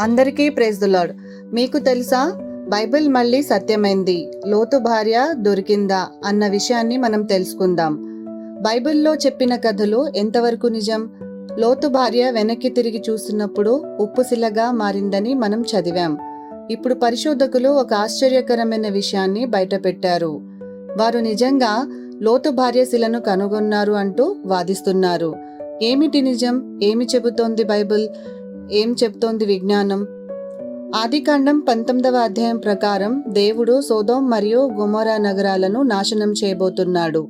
అందరికీ praise lord. మీకు తెలుసా? బైబిల్ మళ్ళీ సత్యమైంది. లోతు భార్య దొరికిందా అన్న విషయాన్ని మనం తెలుసుకుందాం. బైబిల్లో చెప్పిన కథలు ఎంతవరకు నిజం? లోతు భార్య వెనక్కి తిరిగి చూస్తున్నప్పుడు ఉప్పుశిలగా మారిందని మనం చదివాం. ఇప్పుడు పరిశోధకులు ఒక ఆశ్చర్యకరమైన విషయాన్ని బయటపెట్టారు. వారు నిజంగా లోతు భార్య శిలను కనుగొన్నారు అంటూ వాదిస్తున్నారు. ఏమిటి నిజం? ఏమి చెబుతోంది బైబిల్? ఏం చెప్తోంది విజ్ఞానం? ఆదికాండం పంతొమ్మిదవ అధ్యాయం ప్రకారం దేవుడు సోదోం మరియు గుమోరా నగరాలను నాశనం చేయబోతున్నాడు.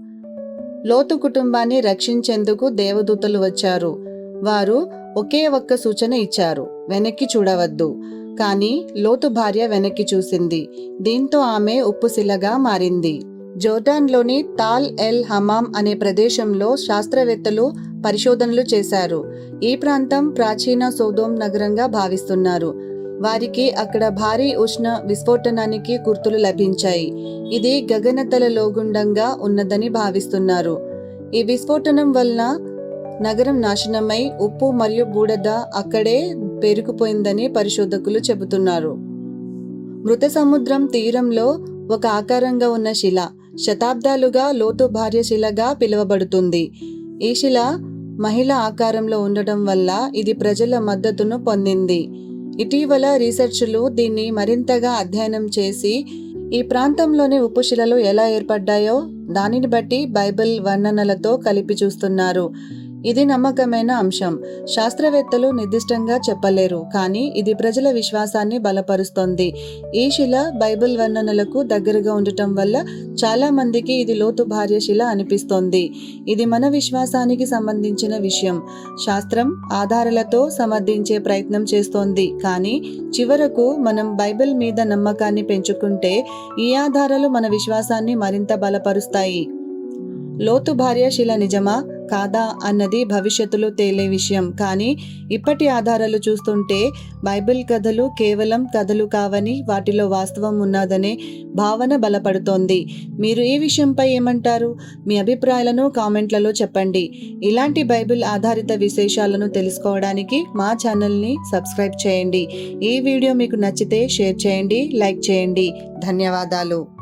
లోతు కుటుంబాన్ని రక్షించేందుకు దేవదూతలు వచ్చారు. వారు ఒకే ఒక్క సూచన ఇచ్చారు వెనక్కి చూడవద్దు. కానీ లోతు భార్య వెనక్కి చూసింది. దీంతో ఆమె ఉప్పుశిలగా మారింది. జోర్డాన్లోని తాల్ ఎల్ హమామ్ అనే ప్రదేశంలో శాస్త్రవేత్తలు పరిశోధనలు చేశారు. ఈ ప్రాంతం ప్రాచీన సోదోం నగరంగా భావిస్తున్నారు. వారికి అక్కడ భారీ ఉష్ణ విస్ఫోటనానికి గుర్తులు లభించాయి. ఇది గగనతల లోగుండంగా ఉన్నదని భావిస్తున్నారు. ఈ విస్ఫోటనం వలన నగరం నాశనమై ఉప్పు మరియు బూడద అక్కడే పేరుకుపోయిందని పరిశోధకులు చెబుతున్నారు. మృత సముద్రం తీరంలో ఒక ఆకారంగా ఉన్న శిల శతాబ్దాలుగా లోతు భార్య శిలగా పిలువబడుతుంది. ఈ శిల మహిళ ఆకారంలో ఉండటం వల్ల ఇది ప్రజల మద్దతును పొందింది. ఇటీవల రీసెర్చ్లు దీన్ని మరింతగా అధ్యయనం చేసి ఈ ప్రాంతంలోని ఉప్పుశిలలు ఎలా ఏర్పడ్డాయో దానిని బట్టి బైబిల్ వర్ణనలతో కలిపి చూస్తున్నారు. ఇది నమ్మకమైన అంశం. శాస్త్రవేత్తలు నిర్దిష్టంగా చెప్పలేరు కానీ ఇది ప్రజల విశ్వాసాన్ని బలపరుస్తోంది. ఈ శిల బైబిల్ వర్ణనలకు దగ్గరగా ఉండటం వల్ల చాలా మందికి ఇది లోతు భార్య శిల అనిపిస్తోంది. ఇది మన విశ్వాసానికి సంబంధించిన విషయం. శాస్త్రం ఆధారాలతో సమర్థించే ప్రయత్నం చేస్తోంది కానీ చివరకు మనం బైబిల్ మీద నమ్మకాన్ని పెంచుకుంటే ఈ ఆధారాలు మన విశ్వాసాన్ని మరింత బలపరుస్తాయి. లోతు భార్య శిల నిజమా? కాదా అన్నది భవిష్యత్తులో తేలే విషయం. కానీ ఇప్పటి ఆధారాలు చూస్తుంటే బైబిల్ కథలు కేవలం కథలు కావని వాటిలో వాస్తవం ఉన్నదనే భావన బలపడుతోంది. మీరు ఈ విషయంపై ఏమంటారు? మీ అభిప్రాయాలను కామెంట్లలో చెప్పండి. ఇలాంటి బైబిల్ ఆధారిత విశేషాలను తెలుసుకోవడానికి మా ఛానల్ని సబ్స్క్రైబ్ చేయండి. ఈ వీడియో మీకు నచ్చితే షేర్ చేయండి లైక్ చేయండి. ధన్యవాదాలు.